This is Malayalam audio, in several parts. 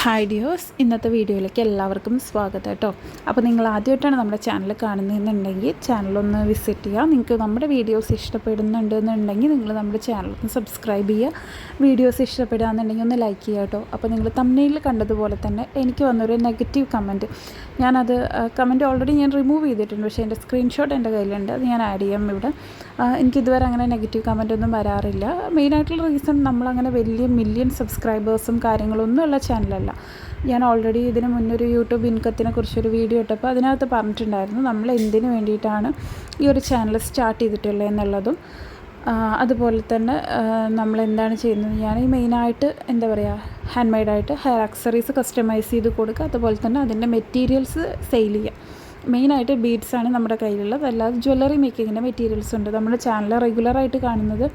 ഹായ് ഡിയോസ് ഇന്നത്തെ വീഡിയോയിലേക്ക് എല്ലാവർക്കും സ്വാഗതം കേട്ടോ. അപ്പോൾ നിങ്ങൾ ആദ്യമായിട്ടാണ് നമ്മുടെ ചാനൽ കാണുന്നതെന്നുണ്ടെങ്കിൽ ചാനലൊന്ന് വിസിറ്റ് ചെയ്യുക. നിങ്ങൾക്ക് നമ്മുടെ വീഡിയോസ് ഇഷ്ടപ്പെടുന്നുണ്ടെന്നുണ്ടെങ്കിൽ നിങ്ങൾ നമ്മുടെ ചാനലൊന്ന് സബ്സ്ക്രൈബ് ചെയ്യുക. വീഡിയോസ് ഇഷ്ടപ്പെടുകയെന്നുണ്ടെങ്കിൽ ഒന്ന് ലൈക്ക് ചെയ്യുക കേട്ടോ. അപ്പോൾ നിങ്ങൾ തമ്മിൽ കണ്ടതുപോലെ തന്നെ എനിക്ക് വന്നൊരു നെഗറ്റീവ് കമന്റ് ഞാനത് കമന്റ് ഓൾറെഡി ഞാൻ റിമൂവ് ചെയ്തിട്ടുണ്ട്. പക്ഷേ എന്റെ സ്ക്രീൻഷോട്ട് എന്റെ കയ്യിലുണ്ട്. അത് ഞാൻ ആഡ് ചെയ്യാം ഇവിടെ. എനിക്കിതുവരെ അങ്ങനെ നെഗറ്റീവ് കമന്റ് ഒന്നും വരാറില്ല. മെയിനായിട്ടുള്ള റീസൺ നമ്മളങ്ങനെ വലിയ മില്യൺ സബ്സ്ക്രൈബേഴ്സും കാര്യങ്ങളൊന്നും ഉള്ള ചാനലല്ല ഞാൻ ഓൾറെഡി ഇതിന് മുന്നൊരു യൂട്യൂബ് ഇൻകത്തിനെ കുറിച്ചൊരു വീഡിയോ ഇട്ടപ്പോൾ അതിനകത്ത് പറഞ്ഞിട്ടുണ്ടായിരുന്നു നമ്മൾ എന്തിനു വേണ്ടിയിട്ടാണ് ഈ ഒരു ചാനൽ സ്റ്റാർട്ട് ചെയ്തിട്ടുള്ളത് എന്നുള്ളതും അതുപോലെ തന്നെ നമ്മൾ എന്താണ് ചെയ്യുന്നത്? ഞാൻ ഈ മെയിനായിട്ട് എന്താ പറയുക ഹാൻഡ് മെയ്ഡായിട്ട് ഹെയർ ആക്സറീസ് കസ്റ്റമൈസ് ചെയ്ത് കൊടുക്കുക അതുപോലെ തന്നെ അതിന്റെ മെറ്റീരിയൽസ് സെയിൽ ചെയ്യുക. മെയിനായിട്ട് ബീഡ്സാണ് നമ്മുടെ കയ്യിലുള്ളത്. അല്ലാതെ ജ്വല്ലറി മേക്കിങ്ങിന്റെ മെറ്റീരിയൽസ് ഉണ്ട്. നമ്മുടെ ചാനൽ റെഗുലറായിട്ട് കാണുന്നത്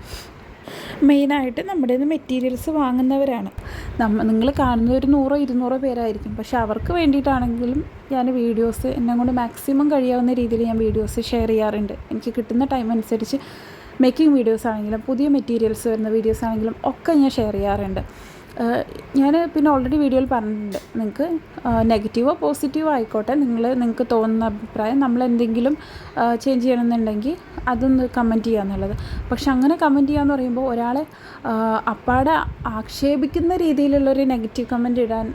മെയിനായിട്ട് നമ്മുടെ നിന്ന് മെറ്റീരിയൽസ് വാങ്ങുന്നവരാണ്. നമ്മ നിങ്ങൾ കാണുന്ന ഒരു നൂറോ ഇരുന്നൂറോ പേരായിരിക്കും. പക്ഷെ അവർക്ക് വേണ്ടിയിട്ടാണെങ്കിലും ഞാൻ വീഡിയോസ് എന്നെ കൊണ്ട് മാക്സിമം കഴിയാവുന്ന രീതിയിൽ ഞാൻ വീഡിയോസ് ഷെയർ ചെയ്യാറുണ്ട്. എനിക്ക് കിട്ടുന്ന ടൈം അനുസരിച്ച് മേക്കിംഗ് വീഡിയോസ് ആണെങ്കിലും പുതിയ മെറ്റീരിയൽസ് വരുന്ന വീഡിയോസ് ആണെങ്കിലും ഒക്കെ ഞാൻ ഷെയർ ചെയ്യാറുണ്ട്. ഞാൻ പിന്നെ ഓൾറെഡി വീഡിയോയിൽ പറഞ്ഞിട്ടുണ്ട്. നിങ്ങൾക്ക് നെഗറ്റീവോ പോസിറ്റീവോ ആയിക്കോട്ടെ. നിങ്ങൾ നിങ്ങൾക്ക് തോന്നുന്ന അഭിപ്രായം നമ്മൾ എന്തെങ്കിലും ചേഞ്ച് ചെയ്യണമെന്നുണ്ടെങ്കിൽ അതൊന്ന് കമന്റ് ചെയ്യുക എന്നുള്ളത്. പക്ഷെ അങ്ങനെ കമന്റ് ചെയ്യുക എന്ന് പറയുമ്പോൾ ഒരാളെ അപ്പാടെ ആക്ഷേപിക്കുന്ന രീതിയിലുള്ളൊരു നെഗറ്റീവ് കമന്റ് ഇടാൻ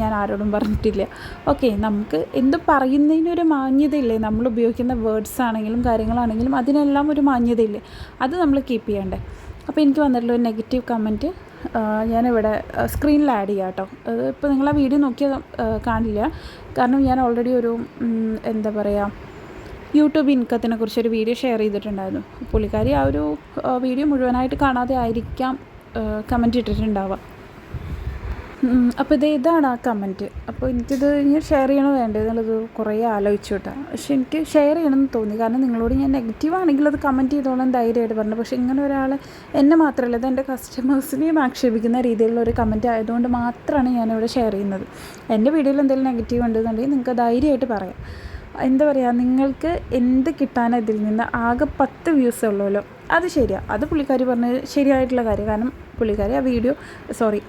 ഞാൻ ആരോടും പറഞ്ഞിട്ടില്ല. ഓക്കെ നമുക്ക് എന്ത് പറയുന്നതിനൊരു മാന്യതയില്ലേ? നമ്മൾ ഉപയോഗിക്കുന്ന വേർഡ്സ് ആണെങ്കിലും കാര്യങ്ങളാണെങ്കിലും അതിനെല്ലാം ഒരു മാന്യതയില്ലേ? അത് നമ്മൾ കീപ്പ് ചെയ്യണ്ടേ? അപ്പോൾ എനിക്ക് വന്നിട്ടുള്ള ഒരു നെഗറ്റീവ് കമന്റ് ഞാനിവിടെ സ്ക്രീനിൽ ആഡ് ചെയ്യാം കേട്ടോ അത് ഇപ്പോൾ നിങ്ങൾ ആ വീഡിയോ നോക്കിയാൽ കാണില്ല. കാരണം ഞാൻ ഓൾറെഡി ഒരു എന്താ പറയുക യൂട്യൂബ് ഇൻകത്തിനെ കുറിച്ചൊരു വീഡിയോ ഷെയർ ചെയ്തിട്ടുണ്ടായിരുന്നു. പുള്ളിക്കാരി ആ ഒരു വീഡിയോ മുഴുവനായിട്ട് കാണാതെ ആയിരിക്കാം കമന്റ് ഇട്ടിട്ടുണ്ടാവുക. അപ്പോൾ ഇത് ഇതാണ് ആ കമന്റ് അപ്പോൾ എനിക്കിത് ഞാൻ ഷെയർ ചെയ്യണോ വേണ്ടത് എന്നുള്ളത് കുറേ ആലോചിച്ചു കേട്ടോ. പക്ഷെ എനിക്ക് ഷെയർ ചെയ്യണമെന്ന് തോന്നി. കാരണം നിങ്ങളോട് ഞാൻ നെഗറ്റീവ് ആണെങ്കിൽ അത് കമന്റ് ചെയ്തോളാം ധൈര്യമായിട്ട് പറഞ്ഞു. പക്ഷേ ഇങ്ങനെ ഒരാൾ എന്നെ മാത്രമല്ല ഇത് എന്റെ കസ്റ്റമേഴ്സിനെയും ആക്ഷേപിക്കുന്ന രീതിയിലുള്ള ഒരു കമന്റ് ആയതുകൊണ്ട് മാത്രമാണ് ഞാനിവിടെ ഷെയർ ചെയ്യുന്നത്. എന്റെ വീഡിയോയിൽ എന്തെങ്കിലും നെഗറ്റീവ് ഉണ്ടെന്നുണ്ടെങ്കിൽ നിങ്ങൾക്ക് ധൈര്യമായിട്ട് പറയാം. എന്താ പറയുക നിങ്ങൾക്ക് എന്ത് കിട്ടാനാണ് ഇതിൽ നിന്ന് ആകെ പത്ത് വ്യൂസ് ഉള്ളൂല്ലോ. അത് ശരിയാണ് അത് പുള്ളിക്കാരി പറഞ്ഞത് ശരിയായിട്ടുള്ള കാര്യം. കാരണം പുള്ളിക്കാരി ആ വീഡിയോ സോറി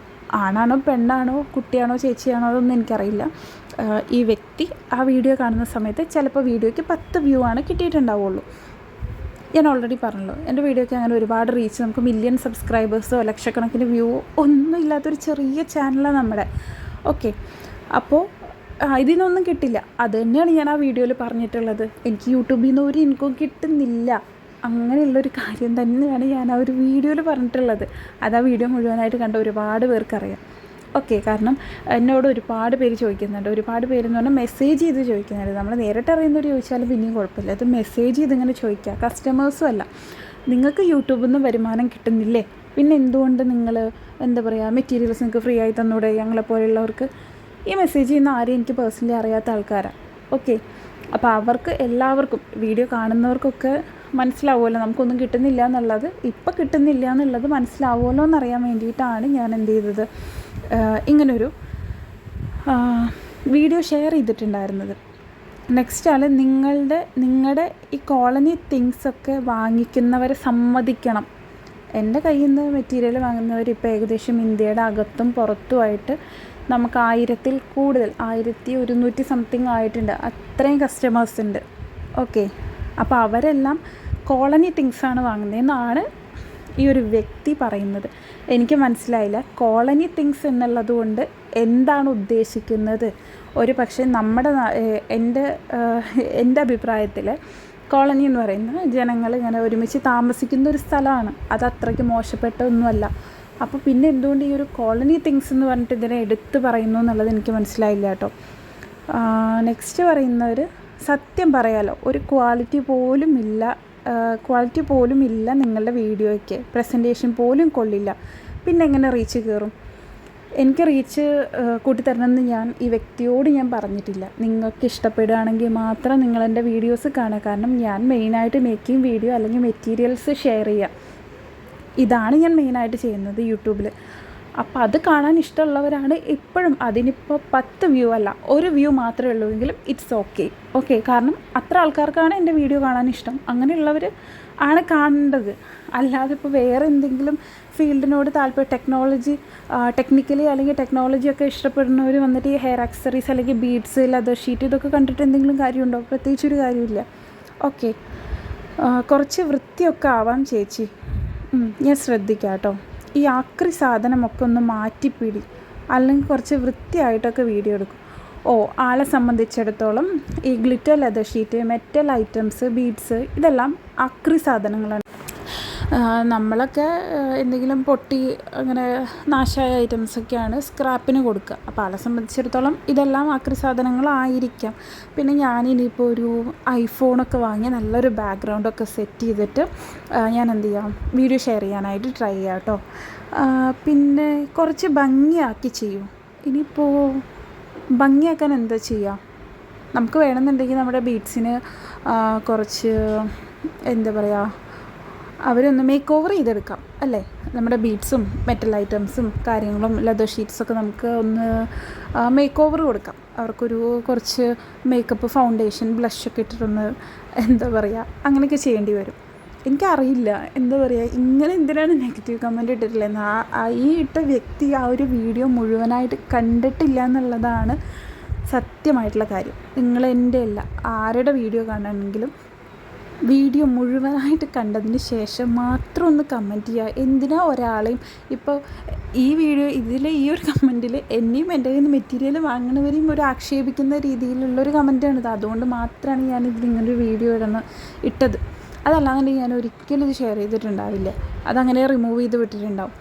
ആണാണോ പെണ്ണാണോ കുട്ടിയാണോ ചേച്ചിയാണോ അതൊന്നും എനിക്കറിയില്ല. ഈ വ്യക്തി ആ വീഡിയോ കാണുന്ന സമയത്ത് ചിലപ്പോൾ വീഡിയോയ്ക്ക് പത്ത് വ്യൂ ആണ് കിട്ടിയിട്ടുണ്ടാവുള്ളൂ. ഞാൻ ഓൾറെഡി പറഞ്ഞല്ലോ എന്റെ വീഡിയോയ്ക്ക് അങ്ങനെ ഒരുപാട് റീച്ച് നമുക്ക് മില്യൺ സബ്സ്ക്രൈബേഴ്സോ ലക്ഷക്കണക്കിന് വ്യൂ ഒന്നും ഇല്ലാത്തൊരു ചെറിയ ചാനലാണ് നമ്മുടെ. ഓക്കെ അപ്പോൾ ഇതിനൊന്നും കിട്ടില്ല. അത് തന്നെയാണ് ഞാൻ ആ വീഡിയോയിൽ പറഞ്ഞിട്ടുള്ളത്. എനിക്ക് യൂട്യൂബിൽ നിന്ന് ഒരു ഇൻകം കിട്ടുന്നില്ല. അങ്ങനെയുള്ളൊരു കാര്യം തന്നെയാണ് ഞാൻ ആ ഒരു വീഡിയോയിൽ പറഞ്ഞിട്ടുള്ളത്. അത് ആ വീഡിയോ മുഴുവനായിട്ട് കണ്ട ഒരുപാട് പേർക്കറിയാം. ഓക്കെ കാരണം എന്നോട് ഒരുപാട് പേര് ചോദിക്കുന്നുണ്ട്. ഒരുപാട് പേരെന്ന് പറഞ്ഞാൽ മെസ്സേജ് ചെയ്ത് ചോദിക്കുന്നുണ്ട്. നമ്മൾ നേരിട്ട് അറിയുന്നവർ ചോദിച്ചാലും പിന്നെയും കുഴപ്പമില്ല. അത് മെസ്സേജ് ചെയ്ത് ഇങ്ങനെ ചോദിക്കുക. കസ്റ്റമേഴ്സും അല്ല. നിങ്ങൾക്ക് യൂട്യൂബിൽ നിന്ന് വരുമാനം കിട്ടുന്നില്ലേ? പിന്നെ എന്തുകൊണ്ട് നിങ്ങൾ എന്താ പറയുക മെറ്റീരിയൽസ് നിങ്ങൾക്ക് ഫ്രീ ആയി തന്നൂടെ ഞങ്ങളെപ്പോലെയുള്ളവർക്ക് ഈ മെസ്സേജ് ചെയ്യുന്ന ആരും എനിക്ക് പേഴ്സണലി അറിയാത്ത ആൾക്കാരാണ് ഓക്കെ അപ്പോൾ അവർക്ക് എല്ലാവർക്കും വീഡിയോ കാണുന്നവർക്കൊക്കെ മനസ്സിലാവുമല്ലോ. നമുക്കൊന്നും കിട്ടുന്നില്ല എന്നുള്ളത്. ഇപ്പം കിട്ടുന്നില്ല എന്നുള്ളത് മനസ്സിലാവുമല്ലോ എന്നറിയാൻ വേണ്ടിയിട്ടാണ് ഞാൻ എന്ത് ചെയ്തത്. ഇങ്ങനൊരു വീഡിയോ ഷെയർ ചെയ്തിട്ടുണ്ടായിരുന്നത്. നെക്സ്റ്റ് ആൾ നിങ്ങളുടെ നിങ്ങളുടെ ഈ കോളനി തിങ്സൊക്കെ വാങ്ങിക്കുന്നവരെ സമ്മതിക്കണം. എന്റെ കയ്യിൽ നിന്ന് മെറ്റീരിയൽ വാങ്ങുന്നവർ ഇപ്പോൾ ഏകദേശം ഇന്ത്യയുടെ അകത്തും പുറത്തുമായിട്ട് നമുക്ക് ആയിരത്തിൽ കൂടുതൽ ആയിരത്തി ഒരുന്നൂറ്റി സംതിങ് ആയിട്ടുണ്ട്. അത്രയും കസ്റ്റമേഴ്സ് ഉണ്ട്. ഓക്കെ അപ്പോൾ അവരെല്ലാം കോളനി തിങ്സാണ് വാങ്ങുന്നതെന്നാണ് ഈ ഒരു വ്യക്തി പറയുന്നത്. എനിക്ക് മനസ്സിലായില്ല. കോളനി തിങ്സ് എന്നുള്ളത് കൊണ്ട് എന്താണ് ഉദ്ദേശിക്കുന്നത്? ഒരു പക്ഷേ നമ്മുടെ എന്റെ എന്റെ അഭിപ്രായത്തിൽ കോളനി എന്ന് പറയുന്നത് ജനങ്ങൾ ഇങ്ങനെ ഒരുമിച്ച് താമസിക്കുന്ന ഒരു സ്ഥലമാണ്. അത് അത്രയ്ക്ക് മോശപ്പെട്ടതൊന്നുമല്ല അപ്പോൾ പിന്നെ എന്തുകൊണ്ട് ഈ ഒരു കോളനി തിങ്സ് എന്ന് പറഞ്ഞിട്ട് ഇതിനെ എടുത്ത് പറയുന്നു എന്നുള്ളത് എനിക്ക് മനസ്സിലായില്ല കേട്ടോ. നെക്സ്റ്റ് പറയുന്നവർ സത്യം പറയാലോ ഒരു ക്വാളിറ്റി പോലും ഇല്ല ക്വാളിറ്റി പോലും ഇല്ല നിങ്ങളുടെ വീഡിയോയ്ക്ക്. പ്രസന്റേഷൻ പോലും കൊള്ളില്ല. പിന്നെ എങ്ങനെ റീച്ച് കയറും? എനിക്ക് റീച്ച് കൂട്ടിത്തരണമെന്ന് ഞാൻ ഈ വ്യക്തിയോട് ഞാൻ പറഞ്ഞിട്ടില്ല. നിങ്ങൾക്ക് ഇഷ്ടപ്പെടുകയാണെങ്കിൽ മാത്രം നിങ്ങൾ എന്റെ വീഡിയോസ് കാണുക. കാരണം ഞാൻ മെയിനായിട്ട് മേക്കിംഗ് വീഡിയോ അല്ലെങ്കിൽ മെറ്റീരിയൽസ് ഷെയർ ചെയ്യുക. ഇതാണ് ഞാൻ മെയിനായിട്ട് ചെയ്യുന്നത് യൂട്യൂബിൽ അപ്പോൾ അത് കാണാൻ ഇഷ്ടമുള്ളവരാണ് ഇപ്പോഴും. അതിനിപ്പോൾ പത്ത് വ്യൂ അല്ല ഒരു വ്യൂ മാത്രമേ ഉള്ളൂ എങ്കിലും ഇറ്റ്സ് ഓക്കെ ഓക്കെ കാരണം അത്ര ആൾക്കാർക്കാണ് എന്റെ വീഡിയോ കാണാൻ ഇഷ്ടം. അങ്ങനെയുള്ളവർ ആണ് കാണേണ്ടത്. അല്ലാതെ ഇപ്പോൾ വേറെ എന്തെങ്കിലും ഫീൽഡിനോട് താല്പര്യം ടെക്നോളജി ടെക്നിക്കലി അല്ലെങ്കിൽ ടെക്നോളജിയൊക്കെ ഇഷ്ടപ്പെടുന്നവർ വന്നിട്ട് ഈ ഹെയർ ആക്സറീസ് അല്ലെങ്കിൽ ബീഡ്സ് ലെതർ ഷീറ്റ് ഇതൊക്കെ കണ്ടിട്ട് എന്തെങ്കിലും കാര്യമുണ്ടോ? പ്രത്യേകിച്ചൊരു കാര്യമില്ല. ഓക്കെ കുറച്ച് വൃത്തിയൊക്കെ ആവാം ചേച്ചി. ഞാൻ ശ്രദ്ധിക്കാം കേട്ടോ. ഈ ആക്രി സാധനമൊക്കെ ഒന്ന് മാറ്റിപ്പിടി അല്ലെങ്കിൽ കുറച്ച് വൃത്തിയായിട്ടൊക്കെ വീഡിയോ എടുക്കും. ഓ ആളെ സംബന്ധിച്ചിടത്തോളം ഈ glitter leather sheet metal items beads ഇതെല്ലാം അക്രി സാധനങ്ങളാണ്. നമ്മളൊക്കെ എന്തെങ്കിലും പൊട്ടി അങ്ങനെ നാശമായ ഐറ്റംസൊക്കെയാണ് സ്ക്രാപ്പിന് കൊടുക്കുക. അപ്പോൾ ആളെ സംബന്ധിച്ചിടത്തോളം ഇതെല്ലാം ആക്രി സാധനങ്ങളായിരിക്കാം. പിന്നെ ഞാനിനിയിപ്പോൾ ഒരു ഐഫോണൊക്കെ വാങ്ങി നല്ലൊരു ബാക്ക്ഗ്രൗണ്ടൊക്കെ സെറ്റ് ചെയ്തിട്ട് ഞാൻ എന്ത് ചെയ്യാം വീഡിയോ ഷെയർ ചെയ്യാനായിട്ട് ട്രൈ ചെയ്യാം കേട്ടോ. പിന്നെ കുറച്ച് ഭംഗിയാക്കി ചെയ്യും. ഇനിയിപ്പോൾ ഭംഗിയാക്കാൻ എന്താ ചെയ്യുക നമുക്ക് വേണമെന്നുണ്ടെങ്കിൽ നമ്മുടെ ബീഡ്സിന് കുറച്ച് എന്താ പറയുക അവരൊന്ന് മേക്ക് ഓവർ ചെയ്തെടുക്കാം അല്ലേ? നമ്മുടെ ബീഡ്സും മെറ്റൽ ഐറ്റംസും കാര്യങ്ങളും ലെതർ ഷീറ്റ്സൊക്കെ നമുക്ക് ഒന്ന് മേക്ക് ഓവർ കൊടുക്കാം. അവർക്കൊരു കുറച്ച് മേക്കപ്പ് ഫൗണ്ടേഷൻ ബ്ലഷൊക്കെ ഇട്ടിട്ടൊന്ന് എന്താ പറയുക അങ്ങനെയൊക്കെ ചെയ്യേണ്ടി വരും. എനിക്കറിയില്ല എന്താ പറയുക ഇങ്ങനെ എന്തിനാണ് നെഗറ്റീവ് കമന്റ് ഇട്ടിട്ടില്ലെന്ന് ആ ഈ ഇട്ട വ്യക്തി ആ ഒരു വീഡിയോ മുഴുവനായിട്ട് കണ്ടിട്ടില്ല എന്നുള്ളതാണ് സത്യമായിട്ടുള്ള കാര്യം. നിങ്ങൾ എന്റെ അല്ല ആരുടെ വീഡിയോ കാണണമെങ്കിലും വീഡിയോ മുഴുവനായിട്ട് കണ്ടതിന് ശേഷം മാത്രം ഒന്ന് കമന്റ് ചെയ്യുക. എന്തിനാ ഒരാളെയും ഇപ്പോൾ ഈ വീഡിയോ ഇതിൽ ഈ ഒരു കമന്റിൽ എന്നെയും എന്റെ കയ്യിൽ നിന്ന് മെറ്റീരിയൽ വാങ്ങണവരെയും ഒരു ആക്ഷേപിക്കുന്ന രീതിയിലുള്ളൊരു കമന്റാണിത് അതുകൊണ്ട് മാത്രമാണ് ഞാൻ ഇതിൽ ഇങ്ങനൊരു വീഡിയോ ഇടുന്ന ഇട്ടത്. അതല്ലാന്നുണ്ടെങ്കിൽ ഞാൻ ഒരിക്കലും ഇത് ഷെയർ ചെയ്തിട്ടുണ്ടാവില്ല. അതങ്ങനെ റിമൂവ് ചെയ്ത് വിട്ടിട്ടുണ്ടാവും.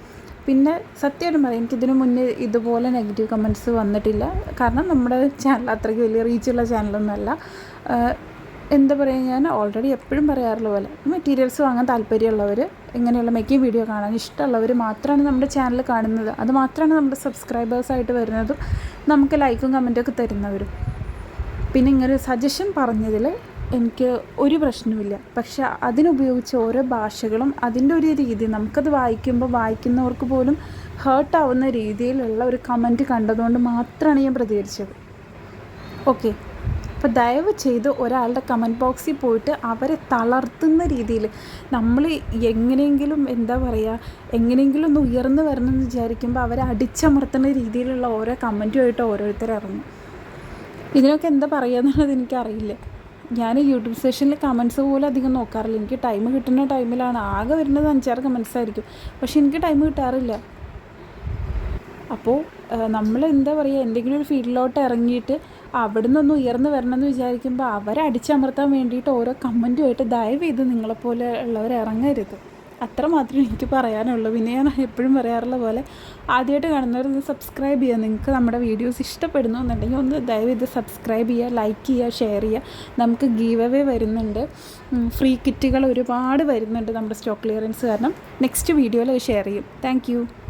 പിന്നെ സത്യമായിട്ടും പറയാം എനിക്കിതിനു മുന്നേ ഇതുപോലെ നെഗറ്റീവ് കമന്റ്സ് വന്നിട്ടില്ല. കാരണം നമ്മുടെ ചാനൽ അത്രയ്ക്ക് വലിയ റീച്ചുള്ള ചാനലൊന്നുമല്ല എന്താ പറയുക ഞാൻ ഓൾറെഡി എപ്പോഴും പറയാറുള്ള പോലെ മെറ്റീരിയൽസ് വാങ്ങാൻ താല്പര്യമുള്ളവർ ഇങ്ങനെയുള്ള മേക്കിംഗ് വീഡിയോ കാണാൻ ഇഷ്ടമുള്ളവർ മാത്രമാണ് നമ്മുടെ ചാനൽ കാണുന്നത്. അത് മാത്രമാണ് നമ്മുടെ സബ്സ്ക്രൈബേഴ്സായിട്ട് വരുന്നതും നമുക്ക് ലൈക്കും കമന്റൊക്കെ തരുന്നവരും. പിന്നെ ഇങ്ങനൊരു സജഷൻ പറഞ്ഞതിൽ എനിക്ക് ഒരു പ്രശ്നവുമില്ല. പക്ഷെ അതിനുപയോഗിച്ച ഓരോ ഭാഷകളും അതിന്റെ ഒരു രീതി നമുക്കത് വായിക്കുമ്പോൾ വായിക്കുന്നവർക്ക് പോലും ഹേർട്ടാവുന്ന രീതിയിലുള്ള ഒരു കമന്റ് കണ്ടതുകൊണ്ട് മാത്രമാണ് ഞാൻ പ്രതികരിച്ചത്. ഓക്കെ അപ്പോൾ ദയവ് ചെയ്ത് ഒരാളുടെ കമന്റ് ബോക്സിൽ പോയിട്ട് അവരെ തളർത്തുന്ന രീതിയിൽ നമ്മൾ എങ്ങനെയെങ്കിലും എന്താ പറയുക എങ്ങനെയെങ്കിലും ഒന്ന് ഉയർന്നു വരണം എന്ന് വിചാരിക്കുമ്പോൾ അവരെ അടിച്ചമർത്തുന്ന രീതിയിലുള്ള ഓരോ കമന്റുമായിട്ട് ഓരോരുത്തർ ഇറങ്ങും. ഇതിനൊക്കെ എന്താ പറയുക എന്നുള്ളത് എനിക്കറിയില്ല ഞാൻ യൂട്യൂബ് സെഷനിൽ കമൻസ് പോലും അധികം നോക്കാറില്ല. എനിക്ക് ടൈം കിട്ടുന്ന ടൈമിലാണ് ആകെ വരുന്നത് അഞ്ചാറ് കമൻസ് ആയിരിക്കും. പക്ഷെ എനിക്ക് ടൈം കിട്ടാറില്ല. അപ്പോൾ നമ്മൾ എന്താ പറയുക എന്തെങ്കിലും ഒരു ഫീൽഡിലോട്ട് ഇറങ്ങിയിട്ട് അവിടെ നിന്നൊന്ന് ഉയർന്നു വരണമെന്ന് വിചാരിക്കുമ്പോൾ അവരെ അടിച്ചമർത്താൻ വേണ്ടിയിട്ട് ഓരോ കമന്റുമായിട്ട് ദയവ് ചെയ്ത് നിങ്ങളെപ്പോലെ ഉള്ളവർ ഇറങ്ങരുത്. അത്ര മാത്രമേ എനിക്ക് പറയാനുള്ളൂ. പിന്നെ ഞാൻ എപ്പോഴും പറയാറുള്ള പോലെ ആദ്യമായിട്ട് കാണുന്നവരൊന്ന് സബ്സ്ക്രൈബ് ചെയ്യുക. നിങ്ങൾക്ക് നമ്മുടെ വീഡിയോസ് ഇഷ്ടപ്പെടുന്നു എന്നുണ്ടെങ്കിൽ ഒന്ന് ദയവ് ചെയ്ത് സബ്സ്ക്രൈബ് ചെയ്യുക ലൈക്ക് ചെയ്യുക ഷെയർ ചെയ്യുക. നമുക്ക് ഗീവ് അവേ വരുന്നുണ്ട്. ഫ്രീ കിറ്റുകൾ ഒരുപാട് വരുന്നുണ്ട് നമ്മുടെ സ്റ്റോക്ക് ക്ലിയറൻസ് കാരണം. നെക്സ്റ്റ് വീഡിയോയിൽ ഷെയർ ചെയ്യും. താങ്ക്